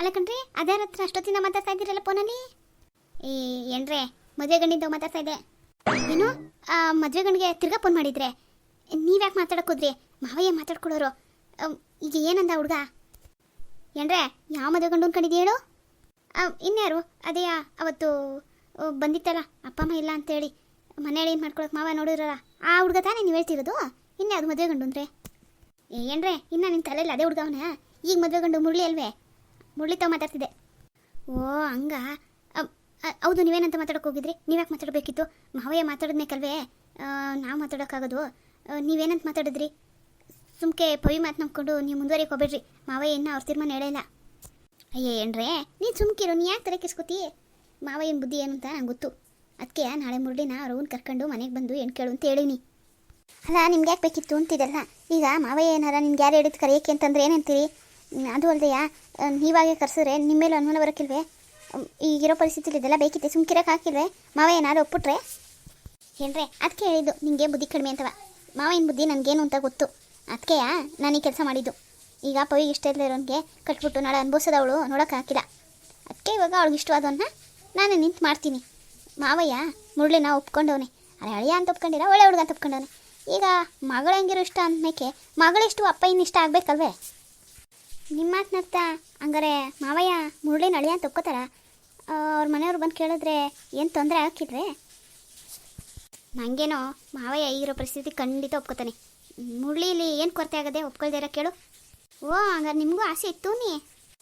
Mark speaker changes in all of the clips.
Speaker 1: ಅಲ್ಲ ಕಣ್ರಿ, ಅದ್ಯಾರ ಹತ್ರ ಅಷ್ಟೊತ್ತಿಂದ ಮಾತಾಡ್ತಾ ಇದ್ದೀರಲ್ಲ ಫೋನಲ್ಲಿ? ಈ ಏನ್ರೆ, ಮದುವೆ ಗಂಡಿಂದ ಮಾತಾಡ್ತಾ ಇದೆ ಏನು? ಮದುವೆ ಗಂಡಿಗೆ ತಿರ್ಗಾ ಫೋನ್ ಮಾಡಿದ್ರೆ. ನೀವ್ಯಾಕೆ ಯಾಕೆ ಹೋದ್ರಿ? ಮಾವಯ್ಯ ಮಾತಾಡ್ಕೊಳ್ಳೋರು ಈಗ ಏನಂದ ಹುಡುಗ? ಏನ್ರೆ, ಯಾವ ಮದುವೆ ಗಂಡು ಅನ್ಕೊಂಡಿದ್ಯ ಹೇಳು? ಇನ್ಯಾರು? ಅದೇ ಅವತ್ತು ಬಂದಿತ್ತಲ್ಲ, ಅಪ್ಪ, ಅಮ್ಮ ಇಲ್ಲ ಅಂತೇಳಿ. ಮನೇಲಿ ಏನು ಮಾಡ್ಕೊಳಕ್ ಮಾವ ನೋಡಿದ್ರಲ್ಲ ಆ ಹುಡುಗ ತಾನೇ ನೀವು ಹೇಳ್ತಿರೋದು? ಇನ್ಯಾವ್ದು ಮದುವೆ ಗಂಡು ಅಂದ್ರೆ? ಏನ್ರೆ, ಇನ್ನ ನಿನ್ನ ತಲೆಯಲ್ಲಿ ಅದೇ ಹುಡ್ಗವನ ಈಗ ಮದುವೆ ಗಂಡು ಮುರಳಿ ಅಲ್ವೇ? ಮುರಳಿ ತಾವು ಮಾತಾಡ್ತಿದ್ದೆ. ಓ, ಹಂಗ? ಹೌದು, ನೀವೇನಂತ ಮಾತಾಡಕ್ಕೆ ಹೋಗಿದ್ರಿ? ನೀವ್ಯಾಕೆ ಮಾತಾಡಬೇಕಿತ್ತು? ಮಾವಯ್ಯ ಮಾತಾಡಿದ್ಮೇಕಲ್ವೇ ನಾವು ಮಾತಾಡೋಕ್ಕಾಗೋದು. ನೀವೇನಂತ ಮಾತಾಡಿದ್ರಿ? ಸುಮ್ಕೆ ಪವಿ ಮಾತು ನಂಬ್ಕೊಂಡು ನೀವು ಮುಂದುವರಿಯಕ್ಕೆ ಹೋಗ್ಬೇಡ್ರಿ. ಮಾವಯ್ಯ ಇನ್ನೂ ಅವ್ರ ತೀರ್ಮಾನ ಹೇಳಿಲ್ಲ ಅಯ್ಯೇ, ಏನ್ರೇ? ನೀನು ಸುಮ್ಕಿರು ನೀ ಯಾಕೆ ತಲೆ ಕಿಸ್ಕೊತಿ? ಮಾವಯ್ಯನ ಬುದ್ಧಿ ಏನು ಅಂತ ನಂಗೆ ಗೊತ್ತು. ಅದಕ್ಕೆ ನಾಳೆ ಮುರಳಿನ ಅವ್ರವ್ನ ಕರ್ಕೊಂಡು ಮನೆಗೆ ಬಂದು ಏನು ಕೇಳು ಅಂತ ಹೇಳೀನಿ. ಅಲ್ಲ, ನಿಮ್ಗೆ ಯಾಕೆ ಬೇಕಿತ್ತು ಅಂತಿದಲ್ಲ? ಈಗ ಮಾವಯ್ಯ ಏನಾರ ನಿಮ್ಗೆ ಯಾರು ಹೇಳಿದ್ ಕರೆಯೋಕೆ ಅಂತಂದ್ರೆ ಏನಂತೀರಿ ಅದು ಅಲ್ದೆಯ? ನೀವಾಗೆ ಕರ್ಸಿದ್ರೆ ನಿಮ್ಮ ಮೇಲೆ ಅನುಮಾನ ಬರೋಕ್ಕಿಲ್ವೇ? ಈಗಿರೋ ಪರಿಸ್ಥಿತಿಲಿ ಇದೆಲ್ಲ ಬೇಕಿತ್ತೆ ಸುಮ್ಕಿರಕ್ಕೆ ಹಾಕಿಲ್ವೇ? ಮಾವ ಏನಾದ್ರು ಒಪ್ಪುಟ್ರೆ? ಏನ್ರೆ ಅದಕ್ಕೆ ಹೇಳಿದ್ದು ನಿಮಗೆ ಬುದ್ಧಿ ಕಡಿಮೆ ಅಂತವ. ಮಾವಯ್ಯನ ಬುದ್ಧಿ ನನಗೇನು ಅಂತ ಗೊತ್ತು. ಅದಕ್ಕೆಯಾ ನಾನು ಈ ಕೆಲಸ ಮಾಡಿದ್ದು. ಈಗ ಪವಿಗೆ ಇಷ್ಟ ಇರೋನಿಗೆ ಕಟ್ಬಿಟ್ಟು ನಾಳೆ ಅನುಭವಿಸೋದವಳು ನೋಡೋಕೆ ಹಾಕಿಲ್ಲ. ಅದಕ್ಕೆ ಇವಾಗ ಅವಳಿಗೆ ಇಷ್ಟವಾದವನ್ನ ನಾನು ನಿಂತು ಮಾಡ್ತೀನಿ. ಮಾವಯ್ಯ, ಮುರುಳಿನ ಒಪ್ಕೊಂಡವನೆ. ಅರೆ, ಅಳಿಯ ಅಂತ ಒಪ್ಕೊಂಡಿರ ಒಳ್ಳೆ ಹುಡುಗ ಅಂತ ಒಪ್ಕೊಂಡವನೆ. ಈಗ ಮಗಳು ಹೆಂಗಿರೋ ಇಷ್ಟ ಅಂದ್ಮೇಕೆ ಮಗಳಿಷ್ಟು ಅಪ್ಪ ಇನ್ನು ಇಷ್ಟ ಆಗ್ಬೇಕಲ್ವೇ? ನಿಮ್ಮ ಮಾತನ್ನರ್ಥ ಹಂಗಾರೆ ಮಾವಯ್ಯ ಮುರುಳಿನ ಅಳಿಯ ಅಂತ ಒಪ್ಕೋತಾರ? ಅವ್ರ ಮನೆಯವ್ರು ಬಂದು ಕೇಳಿದ್ರೆ ಏನು ತೊಂದರೆ ಹಾಕಿದ್ರೆ ನನಗೇನೋ ಮಾವಯ್ಯ ಈಗಿರೋ ಪರಿಸ್ಥಿತಿ ಖಂಡಿತ ಒಪ್ಕೋತಾನೆ. ಮುರುಳಿಲಿ ಏನು ಕೊರತೆ ಆಗದೆ ಇರೋ ಕೇಳು. ಓ, ಹಂಗಾರೆ ನಿಮಗೂ ಆಸೆ ಇತ್ತು ನೀ?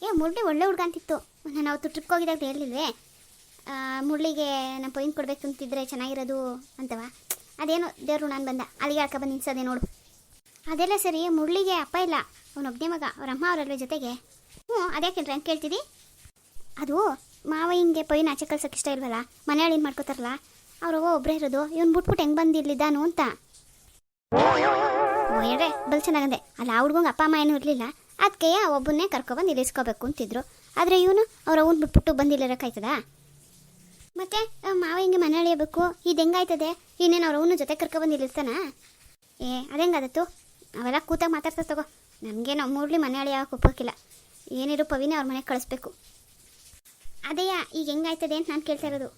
Speaker 1: ಏ, ಮುರುಳಿ ಒಳ್ಳೆ ಹುಡುಗ ಅಂತಿತ್ತು. ನಾನು ಅವತ್ತು ಟ್ರಿಪ್ಗೆ ಹೋಗಿದಾಗ ಹೇಳಿಲ್ವೇ? ಮುರಳಿಗೆ ನಮ್ಮ ಪೈನ್ ಕೊಡಬೇಕು ಅಂತಿದ್ರೆ ಚೆನ್ನಾಗಿರೋದು ಅಂತವಾ. ಅದೇನೋ ದೇವರು ನಾನು ಬಂದ. ಅಲ್ಲಿಗೆ ಹಾಕ ಬಂದು ನಿನ್ಸೋದೆ ನೋಡು. ಅದೆಲ್ಲ ಸರಿ, ಮುರಳಿಗೆ ಅಪ್ಪ ಇಲ್ಲ. ಅವನೊಬ್ಬನೇ ಮಗ, ಅವ್ರ ಅಮ್ಮ ಅವರಲ್ವೇ ಜೊತೆಗೆ. ಹ್ಞೂ ಅದ್ಯಾಕೆಲ್ರಿ ಹಂಗೆ ಕೇಳ್ತಿದ್ದಿ ಅದು ಮಾವ ಹಿಂಗೆ ಪೈನ್ ಆಚೆ ಕಳ್ಸೋಕೆ ಇಷ್ಟ ಇಲ್ವಲ್ಲ? ಮನೆಯಲ್ಲಿ ಏನು ಮಾಡ್ಕೋತಾರಲ್ಲ? ಅವ್ರು ಒಬ್ಬರೇ ಇರೋದು, ಇವ್ನು ಬಿಟ್ಬಿಟ್ಟು ಹೆಂಗೆ ಬಂದಿರ್ಲಿದ್ದಾನು ಅಂತ. ಹೇಳ್ರೆ, ಬಲ್ ಚೆನ್ನಾಗಂದೆ. ಅಲ್ಲ, ಆ ಹುಡ್ಗಂಗೆ ಅಪ್ಪ, ಅಮ್ಮ ಏನೂ ಇರಲಿಲ್ಲ. ಅದಕ್ಕೆ ಒಬ್ಬನ್ನೇ ಕರ್ಕೊಬಂದು ಇಳಿಸ್ಕೋಬೇಕು ಅಂತಿದ್ರು. ಆದರೆ ಇವನು ಅವ್ರ ಅವ್ನು ಬಿಟ್ಬಿಟ್ಟು ಬಂದಿಲ್ಲರಕ್ಕಾಯ್ತದಾ ಮತ್ತೆ ಮಾವ ಹಿಂಗೆ ಮನೆ ಎಳಿಯಬೇಕು ಇದು ಹೆಂಗಾಯ್ತದೆ? ಇನ್ನೇನು ಅವ್ರ ಅವನು ಜೊತೆ ಕರ್ಕೊಬಂದು ಇಲ್ಲಿರ್ತಾನ ಏ ಅದೆಂಗಾದತ್ತು ಅವೆಲ್ಲ ಕೂತಾಗ ಮಾತಾಡ್ತಾ ತಗೋ. ನನಗೇನು ಮೂರ್ಲಿ ಮನೆ ಯಾವಾಗ ಒಪ್ಪೋಕಿಲ್ಲ ಏನಿರು ಪವಿನೇ ಅವ್ರ ಮನೆಗೆ ಕಳಿಸ್ಬೇಕು. ಅದೇಯ, ಈಗ ಹೆಂಗಾಯ್ತದೆ ಅಂತ ನಾನು ಕೇಳ್ತಾ ಇರೋದು.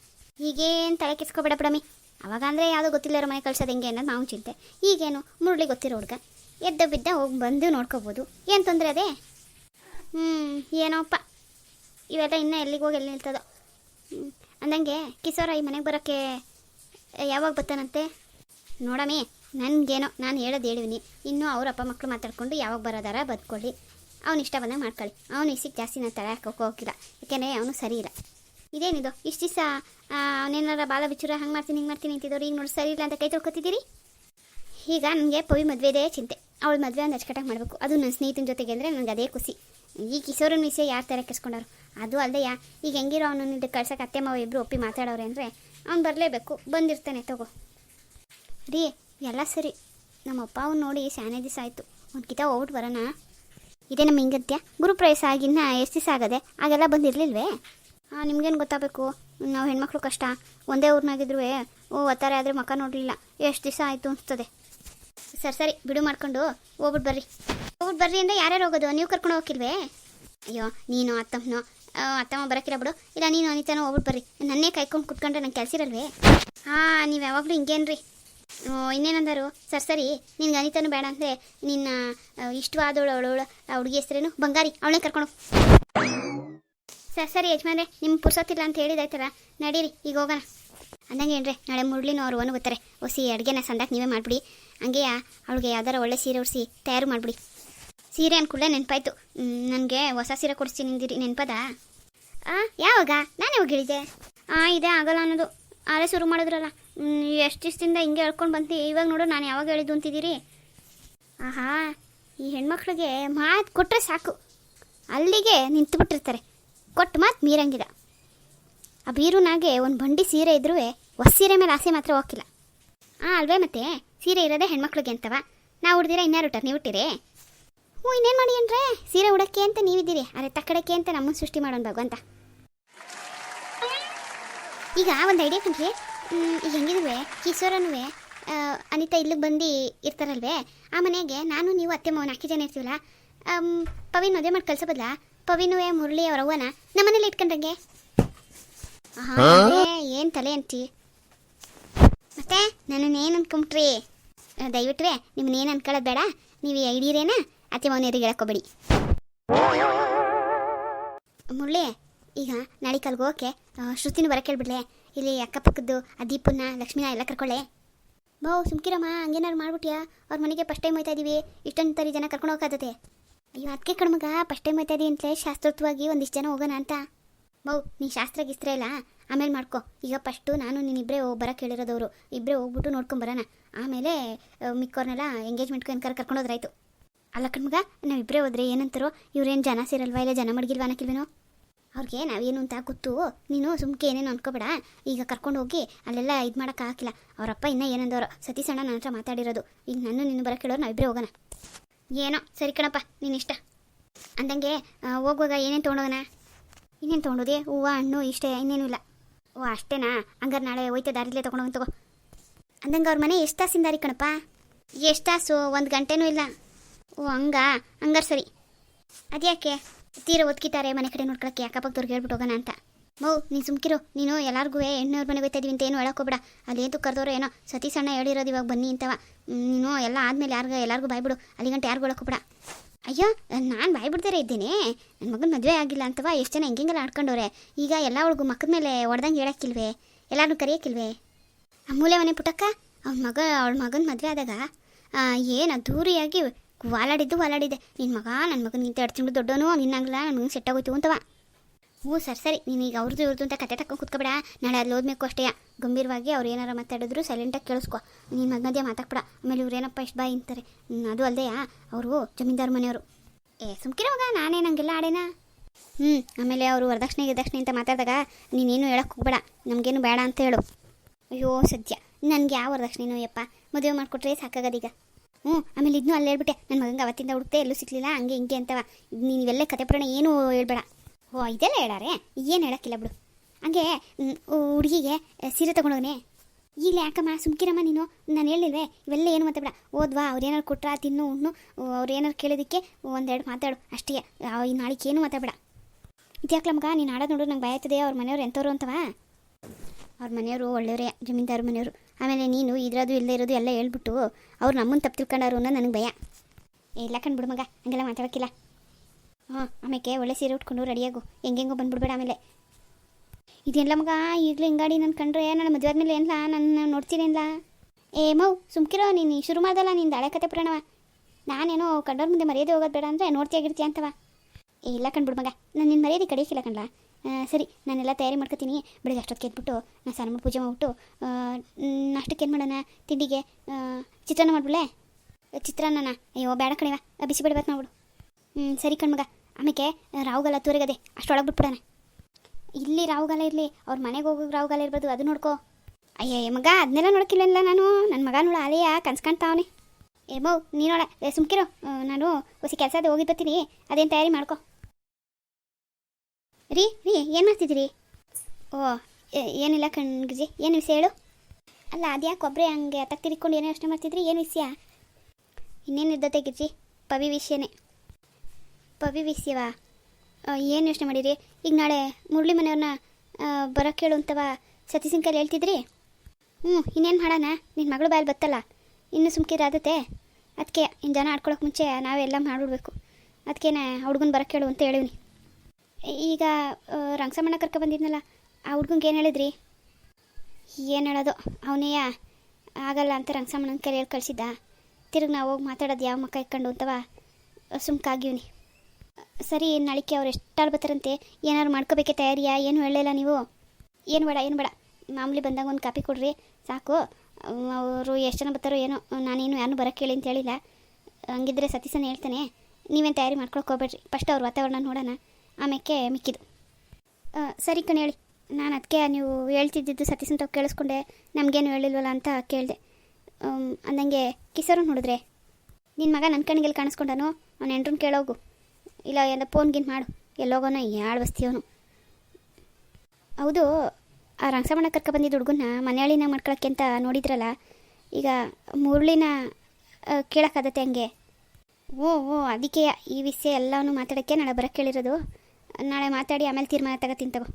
Speaker 1: ಈಗೇನು ತಲೆ ಕೆಸ್ಕೊಬೇಡ ಬಿಡಮಿ ಅವಾಗ ಅಂದರೆ ಯಾವುದೋ ಗೊತ್ತಿಲ್ಲ ಅವ್ರ ಮನೆ ಕಳ್ಸೋದು ಹೆಂಗೆ ಅನ್ನೋದು ನಾವು ಚಿಂತೆ. ಈಗೇನು ಮುರುಳಿ ಗೊತ್ತಿರೋ ಹುಡ್ಗ. ಎದ್ದ ಬಿದ್ದ ಹೋಗಿ ಬಂದು ನೋಡ್ಕೋಬೋದು. ಏನು ತೊಂದರೆ ಅದೇ? ಹ್ಞೂ ಏನೋಪ್ಪ. ಇವೆಲ್ಲ ಇನ್ನೂ ಎಲ್ಲಿಗೆ ಹೋಗಿ ಎಲ್ಲಿ ನಿಲ್ತದೋ. ಅಂದಂಗೆ ಕಿಸೋರ ಈ ಮನೆಗೆ ಬರೋಕ್ಕೆ ಯಾವಾಗ ಬರ್ತಾನಂತೆ? ನೋಡಮಿ ನನಗೇನೋ ನಾನು ಹೇಳೋದು ಹೇಳಿವಿನಿ. ಇನ್ನೂ ಅವ್ರ ಅಪ್ಪ ಮಕ್ಕಳು ಮಾತಾಡ್ಕೊಂಡು ಯಾವಾಗ ಬರೋದಾರ ಬದ್ಕೊಳ್ಳಿ ಅವ್ನು ಇಷ್ಟ ಬಂದಾಗ ಮಾಡ್ಕೊಳ್ಳಿ. ಅವನು ಇಸಿಗೆ ಜಾಸ್ತಿ ನಾನು ತಲೆ ಹಾಕೋಕೆ ಹೋಗಿಲ್ಲ. ಯಾಕೆಂದರೆ ಅವನು ಸರಿ ಇಲ್ಲ. ಇದೇನಿದು? ಇಷ್ಟು ದಿವಸ ಅವನೇನಾರ ಬಾಲ ಬಿಚ್ಚುರ? ಹಂಗೆ ಮಾಡ್ತೀನಿ, ಹಿಂಗೆ ಮಾಡ್ತೀನಿ ಅಂತಿದ್ದವ್ರು ಈಗ ನೋಡಿ, ಸರಿ ಇಲ್ಲ ಅಂತ ಕೈ ತೊಳ್ಕೊತಿದ್ದೀರಿ? ಈಗ ನನಗೆ ಪವಿ ಮದುವೆದೇ ಚಿಂತೆ. ಅವಳು ಮದುವೆ ಒಂದು ಅಚ್ಚುಕಟ್ಟಾಗಿ ಮಾಡಬೇಕು. ಅದು ನನ್ನ ಸ್ನೇಹಿತನ ಜೊತೆಗೆ ಅಂದರೆ ನನಗೆ ಅದೇ ಖುಷಿ. ಈ ಕಿಶೋರನ ವಿಷಯ ಯಾರು ತರ ಕೆಸ್ಕೊಂಡವ್ರು ಅದು ಅಲ್ಲದೆ ಯಾ, ಈಗ ಹೆಂಗಿರೋ ಅವನನ್ನು ಇದು ಕಳ್ಸಕ್ಕೆ ಅತ್ತೆ ಮಾವ ಇಬ್ಬರು ಒಪ್ಪಿ ಮಾತಾಡೋರೆ ಅಂದರೆ ಅವ್ನು ಬರಲೇಬೇಕು. ಬಂದಿರ್ತಾನೆ, ತಗೋ. ರೀ ಎಲ್ಲ ಸರಿ. ನಮ್ಮಪ್ಪ ಅವ್ನು ನೋಡಿ ಸ್ಯಾನೆ ದಿವಸ ಆಯಿತು. ಒಂದು ಕಿತ ಹೋಗ್ಬಿಟ್ಟು ಬರೋಣ. ಇದೇ ನಮ್ಮ ಹಿಂಗತ್ಯ ಗುರುಪ್ರವೇಶ ಆಗಿನ್ನ ಎಷ್ಟು ದಿವಸ ಆಗದೆ? ಆಗೆಲ್ಲ ಬಂದಿರಲಿಲ್ವೇ? ಹಾಂ ನಿಮ್ಗೇನು ಗೊತ್ತಾಗಬೇಕು? ನಾವು ಹೆಣ್ಮಕ್ಳು ಕಷ್ಟ. ಒಂದೇ ಊರಿನಾಗಿದ್ರು ಓ ಒತ್ತಾರೆ ಆದರೆ ಮಕ್ಕ ನೋಡಲಿಲ್ಲ. ಎಷ್ಟು ದಿವಸ ಆಯಿತು ಅನಿಸ್ತದೆ. ಸರಿ ಸರಿ, ಬಿಡು ಮಾಡ್ಕೊಂಡು ಹೋಗ್ಬಿಟ್ಟು ಬರ್ರಿ. ಹೋಗ್ಬಿಟ್ಟು ಬರ್ರಿ ಅಂದರೆ ಯಾರ್ಯಾರು ಹೋಗೋದು? ನೀವು ಕರ್ಕೊಂಡು ಹೋಗಿಲ್ವೇ ಅಯ್ಯೋ, ನೀನು, ಅತ್ತಮ್ಮನೋ ಅತ್ತಮ್ಮ ಬರೋಕ್ಕಿರ ಬಿಡು. ಇಲ್ಲ, ನೀನು, ಅನಿತಾನೋ ಹೋಗ್ಬಿಟ್ಟು ಬರ್ರಿ. ನನ್ನೇ ಕೈಕೊಂಡು ಕುತ್ಕೊಂಡ್ರೆ ನಂಗೆ ಕೆಲಸ ಇರಲ್ವೇ? ಹಾಂ ನೀವು ಯಾವಾಗಲೂ ಹಿಂಗೇನ್ರಿ. ಇನ್ನೇನಂದರು? ಸರ್, ಸರಿ. ನಿನ್ಗೆ ಅನಿತಾನು ಬೇಡ ಅಂದರೆ ನಿನ್ನ ಇಷ್ಟವಾದವಳು ಅವಳು, ಆ ಹುಡುಗಿ ಹೆಸರೇನು? ಬಂಗಾರಿ. ಅವಳೇ ಕರ್ಕೊಂಡು ಸರ್, ಸರಿ ಯಜಮಾನ್ರೆ ನಿಮ್ಮ ಪುರ್ಸೊತ್ತಿಲ್ಲ ಅಂತ ಹೇಳಿದಾಯ್ತಲ್ಲ? ನಡೀರಿ, ಈಗ ಹೋಗೋಣ. ಅಂದಂಗೆ ಏನ್ರಿ, ನಾಳೆ ಮುರಳಿನೂ ಅವ್ರು ಒನ್ ಗೊತ್ತಾರೆ. ಒಸಿ ಅಡುಗೆನ ಸಂದಾಕ್ ನೀವೇ ಮಾಡಿಬಿಡಿ. ಹಂಗೆ ಅವಳಿಗೆ ಯಾವ್ದಾರ ಒಳ್ಳೆ ಸೀರೆ ಉಡಿಸಿ ತಯಾರು ಮಾಡಿಬಿಡಿ. ಸೀರೆ ಅಂದ್ಕೂಡಲೇ ನೆನಪಾಯ್ತು. ನನಗೆ ಹೊಸ ಸೀರೆ ಕೊಡಿಸ್ತೀನಿ ನಿಂದಿರಿ, ನೆನಪದ? ಆ, ಯಾವಾಗ? ನಾನು ಯಾವಾಗ ಹೇಳಿದೆ ಆ, ಇದೆ ಆಗಲ್ಲ ಅನ್ನೋದು. ಆಲೇ ಶುರು ಮಾಡಿದ್ರಲ್ಲ. ಎಷ್ಟು ದಿವಸದಿಂದ ಹಿಂಗೆ ಹೇಳ್ಕೊಂಡು ಬಂತಿ ಇವಾಗ ನೋಡು, ನಾನು ಯಾವಾಗ ಹೇಳಿದ್ದು ಅಂತಿದ್ದೀರಿ? ಆಹಾ, ಈ ಹೆಣ್ಮಕ್ಳಿಗೆ ಮಾತು ಕೊಟ್ಟರೆ ಸಾಕು. ಅಲ್ಲಿಗೆ ನಿಂತು ಬಿಟ್ಟಿರ್ತಾರೆ ಕೊಟ್ಟು ಮಾತು ಮೀರಂಗಿದ ಆ ಬೀರುನಾಗೆ ಒಂದು ಬಂಡಿ ಸೀರೆ ಇದ್ರೂ ಹೊಸ ಸೀರೆ ಮೇಲೆ ಆಸೆ ಮಾತ್ರ ಹೋಗಿಲ್ಲ ಹಾಂ ಅಲ್ವೇ ಮತ್ತೆ? ಸೀರೆ ಇರೋದೇ ಹೆಣ್ಮಕ್ಳಿಗೆ ಅಂತವ? ನಾವು ಹುಡ್ದಿರ ಇನ್ಯಾರು ಉಟ್ಟಾರ ನೀವು ಇಟ್ಟಿರಿ ಹ್ಞೂ, ಇನ್ನೇನು ಮಾಡಿ ಅಂದರೆ? ಸೀರೆ ಉಡಕ್ಕೆ ಅಂತ ನೀವಿದ್ದೀರಿ. ಅರೆ ತಕ್ಕಡಕ್ಕೆ ಅಂತ ನಮ್ಮನ್ನು ಸೃಷ್ಟಿ ಮಾಡೋಣ ಭಗವಂತ. ಈಗ ಒಂದು ಐಡಿಯಾ ಕಣ್ರಿ. ಈಗ ಹೆಂಗಿದ್ವಿ? ಕಿಶೋರನುವೆ ಅನಿತಾ ಇಲ್ಲಿಗೆ ಬಂದು ಇರ್ತಾರಲ್ವೇ? ಆ ಮನೆಗೆ ನಾನು ನೀವು ಅತ್ತೆ ಮಾವನ ಅಕ್ಕಿ ಜನ ಇರ್ತೀವಲ್ಲ? ಪವಿನ್ ಮದುವೆ ಮಾಡಿ ಕಳ್ಸೋ ಬದಲ? ಪವಿನುವೆ ಮುರಳಿ ಅವ್ರ ಅವ್ವನ ನಮ್ಮನೇಲಿ ಇಟ್ಕೊಂಡಂಗೆ ಏನು ತಲೆ ಅಂತಿ ಮತ್ತೆ ನನ್ನ ಏನು ಅನ್ಕೊಂಬಿಟ್ರಿ ದಯವಿಟ್ರೆ ನಿಮ್ಮನ್ನೇನು ಅನ್ಕೊಳ್ಳೋದು ಬೇಡ. ನೀವು ಐಡಿರೇನ ಅತ್ತೆ ಮಾವನ ಎದುರು ಹೇಳಕ್ಕೋಬೇಡಿ ಮುರಳಿ ಈಗ ನಾಳೆ ಕಾಲಿಗೆ ಹೋಗಕ್ಕೆ ಶ್ರುತಿನ ಬರಕ್ಕೆ ಹೇಳ್ಬಿಡ್ಲೆ. ಇಲ್ಲಿ ಅಕ್ಕಪಕ್ಕದ್ದು ಆ ದೀಪನ್ನ ಲಕ್ಷ್ಮಿನ ಎಲ್ಲ ಕರ್ಕೊಳ್ಳೆ ಬೋ, ಸುಮ್ಕಿರಮ್ಮ, ಹಂಗೇನಾರು ಮಾಡ್ಬಿಟ್ಯಾ? ಅವ್ರ ಮನೆಗೆ ಫಸ್ಟ್ ಟೈಮ್ ಹೋಯ್ತಾ ಇದೀವಿ. ಇಷ್ಟೊಂದು ತರಿ ಜನ ಕರ್ಕೊಂಡು ಹೋಗತ್ತೆ ಅಯ್ಯೋ ಅದಕ್ಕೆ ಕಣ್ಮಗ ಫಸ್ಟ್ ಟೈಮ್ ಹೋಯ್ತಾ ಇದೀವಿ ಅಂತಲೇ ಶಾಸ್ತ್ರೋತ್ವಾಗಿ ಒಂದಿಷ್ಟು ಜನ ಹೋಗೋಣ ಅಂತ. ಬೌ, ನೀ ಶಾಸ್ತ್ರ ಗಿಸ್ತ್ರ ಇಲ್ಲ ಆಮೇಲೆ ಮಾಡ್ಕೊ. ಈಗ ಫಸ್ಟು ನಾನು ನೀನಿಬ್ಬರೇ ಬರಕ್ಕೆ ಹೇಳಿರೋದವರು. ಇಬ್ಬರೇ ಹೋಗ್ಬಿಟ್ಟು ನೋಡ್ಕೊಂಬರೋಣ ಆಮೇಲೆ ಮಿಕ್ಕವ್ರನ್ನೆಲ್ಲ ಎಂಗೇಜ್ಮೆಂಟ್ಗೆ ಕರ್ಕೊಂಡು ಹೋದ್ರಾಯ್ತು. ಅಲ್ಲ ಕಣ್ಮಗ ನಾವಿಬ್ಬರೇ ಹೋದ್ರೆ ಏನಂತಾರೋ, ಇವ್ರೇನು ಜನ ಸೇರಲ್ವಾ ಇಲ್ಲ ಜನ ಮಡಗಿಲ್ವಾ ಅನ್ನಕ್ಕಿಲ್ವೇನೋ? ಅವ್ರಿಗೆ ನಾವೇನು ಅಂತ ಗೊತ್ತು. ನೀನು ಸುಮ್ಕೆ ಏನೇನು ಅನ್ಕೋಬೇಡ. ಈಗ ಕರ್ಕೊಂಡು ಹೋಗಿ ಅಲ್ಲೆಲ್ಲ ಇದು ಮಾಡೋಕ್ಕಾಗಿಲ್ಲ ಅವರಪ್ಪ ಇನ್ನೂ ಏನಂದವರು. ಸತೀಶ್ ಅಣ್ಣ ನನ್ನ ಹತ್ರ ಮಾತಾಡಿರೋದು. ಈಗ ನಾನು ನಿನ್ನ ಬರೋ ಕೇಳೋರು ನಾವಿಬ್ಬರೇ ಹೋಗೋಣ. ಏನೋ, ಸರಿ ಕಣಪ್ಪ, ನೀನು ಇಷ್ಟ. ಅಂದಂಗೆ ಹೋಗುವಾಗ ಏನೇನು ತೊಗೊಂಡೋಗೋಣ? ಇನ್ನೇನು ತೊಗೊಂಡೋದೆ? ಹೂವು, ಹಣ್ಣು, ಇಷ್ಟೇ, ಇನ್ನೇನು ಇಲ್ಲ. ಓ, ಅಷ್ಟೇನಾ? ಹಂಗಾರೆ ನಾಳೆ ಹೋಯ್ತಾ ದಾರಿಲೇ ತೊಗೊಂಡೋಗಿ ತಗೋ. ಅಂದಂಗೆ ಅವ್ರ ಮನೆ ಎಷ್ಟು ತಾಸಿಂದ ದಾರಿ ಕಣಪ್ಪ? ಎಷ್ಟು ತಾಸು? ಒಂದು ಗಂಟೆನೂ ಇಲ್ಲ. ಓ, ಹಂಗಾ? ಹಂಗಾರೆ ಸರಿ. ಅದ್ಯಾಕೆ? ತೀರ ಒದ್ಕಿತಾರೆ ಮನೆ ಕಡೆ ನೋಡ್ಕೊಳಕ್ಕೆ, ಅಕ್ಕಪಕ್ಕದವ್ರಿಗೆ ಹೇಳ್ಬಿಟ್ಟು ಹೋಗೋಣ ಅಂತ. ಮೌ, ನೀನು ಸುಮ್ಕಿರು. ನೀನು ಎಲ್ಲರಿಗೂ ಹೆಣ್ಣವ್ರ ಮನೆಗೆ ಹೋಗ್ತಾ ಇದೀವಿ ಅಂತ ಏನು ಹೇಳಕ್ಕೋಬೇಡ ಅಲ್ಲೇಂತೂ ಕರೆದವ್ರು ಏನೋ ಸತಿ ಸಣ್ಣ ಹೇಳಿರೋದು ಇವಾಗ ಬನ್ನಿ ಅಂತವ. ನೀನು ಎಲ್ಲ ಆದಮೇಲೆ ಯಾರಿಗ, ಎಲ್ಲರಿಗೂ ಬಾಯ್ಬಿಡು. ಅಲ್ಲಿಗಂಟೆ ಯಾರಿಗೂ ಹೇಳಕ್ಕೋಬೇಡ ಅಯ್ಯೋ, ನಾನು ಬಾಯ್ಬಿಡ್ತಾರೆ ಇದ್ದೀನಿ. ನನ್ನ ಮಗನ ಮದುವೆ ಆಗಿಲ್ಲ ಅಂತವ, ಎಷ್ಟು ಜನ ಹೆಂಗೆಲ್ಲ ಆಡ್ಕೊಂಡವ್ರೆ. ಈಗ ಎಲ್ಲ ಅವಳಿಗೂ ಮಕ್ಕದ ಮೇಲೆ ಒಡ್ದಂಗೆ ಹೇಳೋಕ್ಕಿಲ್ವೇ? ಎಲ್ಲರೂ ಕರೆಯೋಕ್ಕಿಲ್ವೇ? ಮೂಲೆ ಮನೆ ಪುಟ್ಟಕ್ಕ, ಅವ್ನ ಮಗ, ಅವಳ ಮಗನ ಮದುವೆ ಆದಾಗ ಏನು ಅದ್ದೂರಿಯಾಗಿ ವಾಲಾಡಿದ್ದು ವಾಲಾಡಿದೆ ನಿನ್ನ ಮಗ ನನ್ನ ಮಗನಿಗಿಂತ ಎರಡು ತಿಂಗಳು ದೊಡ್ಡವನು ನಿನ್ನಾಗಲ್ಲ ನನ್ನ ಮಗನ ಸೆಟ್ ಆಗೋಯ್ತು ಅಂತವ. ಹ್ಞೂ, ಸರ್, ಸರಿ. ನೀನು ಈಗ ಅವ್ರದ್ದು ಇವ್ರದ್ದು ಅಂತ ಕತೆ ತಕ್ಕೊಂಡು ಕೂತ್ಕೊಬೇಡ ನಾಳೆ ಅಲ್ಲಿ ಓದ್ಬೇಕು ಅಷ್ಟೇ. ಗಂಭೀರವಾಗಿ ಅವ್ರು ಏನಾರು ಮಾತಾಡಿದ್ರು ಸೈಲೆಂಟಾಗಿ ಕೇಳಿಸ್ಕೊ. ನೀನು ಮಧ್ಯ ಮಧ್ಯೆ ಮಾತಾಡ್ಬೇಡ. ಆಮೇಲೆ ಇವ್ರು ಏನಪ್ಪ ಇಷ್ಟು ಬಾಯಿ ಅಂತಾರೆ. ಅದು ಅಲ್ಲದೆಯಾ ಅವರು ಜಮೀನ್ದಾರ್ ಮನೆಯವರು. ಏ ಸುಮ್ಕಿರೋವಾಗ ನಾನೇ ನಂಗೆಲ್ಲ ಆಡೇನಾ? ಹ್ಞೂ ಆಮೇಲೆ ಅವರು ವರದಕ್ಷಿಣೆ ಗಿರದಕ್ಷಿಣೆ ಅಂತ ಮಾತಾಡಿದಾಗ ನೀನೇನು ಹೇಳಕ್ಕೆ ಹೋಗ್ಬೇಡ. ನಮಗೇನು ಬೇಡ ಅಂತ ಹೇಳು. ಅಯ್ಯೋ, ಸದ್ಯ. ನನಗೆ ಯಾವ ವರದಕ್ಷಿಣೆನೋ ಯಪ್ಪ. ಮದುವೆ ಮಾಡಿಕೊಟ್ರೆ ಸಾಕಾಗದೀಗ. ಹ್ಞೂ, ಆಮೇಲೆ ಇದನ್ನೂ ಅಲ್ಲೇ ಹೇಳ್ಬಿಟ್ಟೆ ನನ್ನ ಮಗಂಗೆ ಅವತ್ತಿಂದ ಹುಡುಕ್ತೆ ಎಲ್ಲೂ ಸಿಕ್ಲಿಲ್ಲ, ಹಂಗೆ ಹಿಂಗೆ ಅಂತವ. ನೀನು ಇವೆಲ್ಲ ಕತೆ ಪುರಾಣ ಏನೂ ಹೇಳ್ಬೇಡ. ಓ, ಇದೆಲ್ಲ ಹೇಳಾರೆ? ಏನು ಹೇಳಕ್ಕಿಲ್ಲ ಬಿಡು. ಹಂಗೆ ಹುಡುಗಿಗೆ ಸೀರೆ ತೊಗೊಂಡೋನೆ ಈಗ ಯಾಕಮ್ಮ, ಸುಮ್ಕಿರಮ್ಮ ನೀನು? ನಾನು ಹೇಳಿಲ್ವೇ, ಇವೆಲ್ಲ ಏನು ಮಾತಾಡ ಓದ್ವಾ ಅವ್ರು ಏನಾರು ಕೊಟ್ರಾ, ತಿನ್ನು, ಉಣ್ಣು ಅವ್ರು ಏನಾರು ಕೇಳೋದಕ್ಕೆ ಒಂದೆರಡು ಮಾತಾಡು, ಅಷ್ಟೇ. ಈ ನಾಳೆಗೆ ಏನು ಮಾತಾಡಬೇಡ ಇದ್ಯಾಕ್ಲ ಮಗ, ನೀನು ಆಡೋದು ನೋಡು, ನಂಗೆ ಭಯ ಅವ್ರ ಮನೆಯವ್ರು ಎಂಥವ್ರು ಅಂತವಾ? ಅವ್ರ ಮನೆಯವರು ಒಳ್ಳೆಯವರೇ, ಜಮೀನ್ದಾರ ಮನೆಯವರು. ಆಮೇಲೆ ನೀನು ಇದ್ರದ್ದು ಇಲ್ಲದೆ ಇರೋದು ಎಲ್ಲ ಹೇಳ್ಬಿಟ್ಟು ಅವ್ರು ನಮ್ಮನ್ನು ತಪ್ಪು ತಿಳ್ಕೊಂಡಾರು ಅನ್ನೋ ನನಗೆ ಭಯ. ಇಲ್ಲ ಕಣ್ಬಿಡು ಮಗ, ಹಂಗೆಲ್ಲ ಮಾತಾಡೋಕ್ಕಿಲ್ಲ. ಹಾಂ ಆಮೇಲೆ ಒಳ್ಳೆ ಸೀರೆ ಉಟ್ಕೊಂಡು ರೆಡಿಯಾಗು ಹೆಂಗೆಂಗೋ ಬಂದ್ಬಿಡ್ಬೇಡ ಆಮೇಲೆ. ಇದೆಲ್ಲ ಮಗ, ಈಗಲೂ ಹಿಂಗಾಡಿ ನನ್ನ ಕಂಡ್ರೆ ನನ್ನ ಮದುವೆ ಆದಮೇಲೆ ಏನಿಲ್ಲ ನನ್ನ ನೋಡ್ತೀನೇನಿಲ್ಲ ಏ, ಮೌ, ಸುಮ್ಕಿರೋ ನೀನು ಶುರು ಮಾಡ್ದಲ್ಲ ನಿಂದು ಹಳೆ ಕತೆ ಪ್ರಣವ. ನಾನೇನೋ ಕಂಡೋರ ಮುಂದೆ ಮರ್ಯಾದೆ ಹೋಗೋದು ಬೇಡ ಅಂದರೆ ನೋಡ್ತಿಯಾಗಿರ್ತೀಯ ಅಂತವ. ಇಲ್ಲ ಕಣ್ಬಿಡು ಮಗ, ನಾನು ನಿನ್ನ ಮರ್ಯಾದೆ ಕಡಿಯೋಕ್ಕಿಲ್ಲ ಕಣ್ಲಾ? ಸರಿ, ನಾನೆಲ್ಲ ತಯಾರಿ ಮಾಡ್ಕೊತೀನಿ. ಬೆಳಗ್ಗೆ ಅಷ್ಟೊತ್ತು ಎದ್ಬಿಟ್ಟು ನಾನು ಸ್ನಾನ ಪೂಜೆ ಮಾಡಿಬಿಟ್ಟು ನಾಷ್ಟಕ್ಕೆ ಏನು ಮಾಡೋಣ? ತಿಂಡಿಗೆ ಚಿತ್ರಾನ್ನ ಮಾಡ್ಬಿಡ್ಲೆ? ಚಿತ್ರಾನ್ನನ? ಅಯ್ಯೋ, ಬೇಡ ಕಣಿವ ಬಿಸಿ ಬೇಡ ಮಾಡ್ಬಿಡು. ಹ್ಞೂ ಸರಿ ಕಣ್ಮಗ ಆಮೇಲೆ ರಾವುಗಾಲ ತೂರಿಗದೆ, ಅಷ್ಟೊಳಗೆ ಬಿಟ್ಬಿಡೋಣ. ಇಲ್ಲಿ ರಾವುಗಾಲ ಇರಲಿ, ಅವ್ರ ಮನೆಗೆ ಹೋಗೋಕೆ ರಾವುಗಾಲ ಇರ್ಬೋದು, ಅದು ನೋಡ್ಕೋ. ಅಯ್ಯ ಮಗ ಅದನ್ನೆಲ್ಲ ನೋಡೋಕ್ಕಿಲ್ಲ ನಾನು? ನನ್ನ ಮಗ ನೋಡು ಅಲೆಯ ಕನ್ಸ್ಕಾಣ್ತಾವನೆ ಏ, ಮೌ, ನೀನೋಳ ಸುಮ್ಕಿರೋ. ನಾನು ಹೊಸ ಕೆಲಸದ ಹೋಗಿ ಬರ್ತೀನಿ. ಅದೇನು ತಯಾರಿ ಮಾಡ್ಕೊ. ರೀ ರೀ, ಏನು ಮಾಡ್ತಿದ್ರಿ? ಓ ಏನಿಲ್ಲ ಕಣ್ಗಿಜಿ ಏನು ವಿಷಯ ಹೇಳು? ಅಲ್ಲ, ಅದ್ಯಾಕೆ ಒಬ್ಬರೇ ಹಂಗೆ ಅತ್ತಕ್ಕೆ ತಿರ್ಕೊಂಡು ಏನೋ ಯೋಚನೆ ಮಾಡ್ತಿದ್ರಿ, ಏನು ವಿಷಯ? ಇನ್ನೇನು ಇದ್ದತೆ ಗಿರ್ಜಿ, ಪವಿ ವಿಷಯನೇ. ಪವಿ ವಿಷಯವಾ? ಏನು ಯೋಚನೆ ಮಾಡಿರಿ ಈಗ ನಾಳೆ ಮುರಳಿ ಮನೆಯವ್ರನ್ನ ಬರೋಕ್ಕೆ ಹೇಳು ಅಂತವ ಸತೀಶನ್ ಹೇಳ್ತಿದ್ರಿ? ಹ್ಞೂ, ಇನ್ನೇನು ಮಾಡೋಣ? ನಿನ್ನ ಮಗಳು ಬಾಯಲ್ಲಿ ಬತ್ತಲ್ಲ. ಇನ್ನೂ ಸುಮ್ಕಿರ ಆದತೆ ಅದಕ್ಕೆ ಇನ್ನು ಜನ ಆಡ್ಕೊಳಕ್ಕೆ ಮುಂಚೆ ನಾವೆಲ್ಲ ಮಾಡಿಬಿಡ್ಬೇಕು. ಅದಕ್ಕೆ ಹುಡುಗನ ಬರೋಕ್ಕೆ ಹೇಳು ಅಂತ ಹೇಳಿವ್ನಿ. ಈಗ ರಂಗಸಮ್ಮಣ್ಣ ಕರ್ಕೊ ಬಂದಿದ್ನಲ್ಲ, ಆ ಹುಡ್ಗಂಗೆ ಏನು ಹೇಳಿದ್ರಿ? ಏನು ಹೇಳೋದು? ಅವನೇಯ, ಆಗಲ್ಲ ಅಂತ ರಂಗಸಮ್ಮಣ್ಣನ ಹೇಳಿ ಕಳಿಸಿದ್ದ. ತಿರುಗಿ ನಾವು ಹೋಗಿ ಮಾತಾಡೋದು ಯಾವ ಮಕ್ಕ ಇಟ್ಕೊಂಡು ಅಂತವ, ಸುಮ್ಕಾಗಿವ್ನಿ. ಸರಿ ನಾಳಿಕೆ ಅವ್ರು ಎಷ್ಟಾಳು ಬರ್ತಾರಂತೆ? ಏನಾದ್ರು ಮಾಡ್ಕೋಬೇಕೆ ತಯಾರಿಯಾ? ಏನು ಹೇಳಲಿಲ್ಲ ನೀವು? ಏನು ಬೇಡ ಏನು ಬೇಡ. ಮಾಮೂಲಿ ಬಂದಾಗ ಒಂದು ಕಾಪಿ ಕೊಡ್ರಿ. ಸಾಕು. ಅವರು ಎಷ್ಟು ಜನ ಬರ್ತಾರೋ ಏನೋ, ನಾನೇನು ಯಾರನ್ನೂ ಬರೋಕ್ಕೆ ಹೇಳಿ ಅಂತ ಹೇಳಿಲ್ಲ. ಹಂಗಿದ್ರೆ ಸತೀಸನ ಹೇಳ್ತಾನೆ, ನೀವೇನು ತಯಾರಿ ಮಾಡ್ಕೊಳಕ್ಕೆ ಹೋಗ್ಬೇಡ್ರಿ. ಫಸ್ಟ್ ಅವ್ರ ವಾತಾವರಣ ನೋಡೋಣ. ಆಮೇಲೆ ಮಿಕ್ಕಿದು ಸರಿ ಕಣಿ ಹೇಳಿ. ನಾನು ಅದಕ್ಕೆ ನೀವು ಹೇಳ್ತಿದ್ದಿದ್ದು ಸತೀಶ್ ಅಂತ ಕೇಳಿಸ್ಕೊಂಡೆ, ನಮಗೇನು ಹೇಳಿಲ್ವಲ್ಲ ಅಂತ ಕೇಳಿದೆ. ಅಂದಂಗೆ ಕಿಸರು ನೋಡಿದ್ರೆ ನಿನ್ನ ಮಗ ನನ್ನ ಕಣ್ಣಿಗೆಲ್ಲಿ ಕಾಣಿಸ್ಕೊಂಡನು, ಅವ್ನು ಎಂಟ್ರನ್ನ ಕೇಳೋಗು. ಇಲ್ಲ, ಎಲ್ಲ ಫೋನ್ ಗಿನ್ ಮಾಡು. ಎಲ್ಲೋಗೋನ, ಯಾಳು ಬಸ್ತೀವನು ಹೌದು, ಆ ರಂಗಸಮಣ ಕರ್ಕ ಬಂದಿದ್ದ ಹುಡುಗನ್ನ ಮನೆಯಾಳಿನ ಮಾಡ್ಕೊಳಕ್ಕೆ ಅಂತ ನೋಡಿದ್ರಲ್ಲ, ಈಗ ಮುರುಳಿನ ಕೇಳೋಕ್ಕಾಗತ್ತೆ ಹಂಗೆ. ಓ ಓ, ಅದಕ್ಕೆ ಈ ವಿಷಯ ಎಲ್ಲವೂ ಮಾತಾಡೋಕ್ಕೆ ನಾಳೆ ಬರೋಕ್ಕೆ ಕೇಳಿರೋದು ನಾಳೆ ಮಾತಾಡಿ ಆಮೇಲೆ ತೀರ್ಮಾನ ತಗೋತೀನಿ ತಗೋ.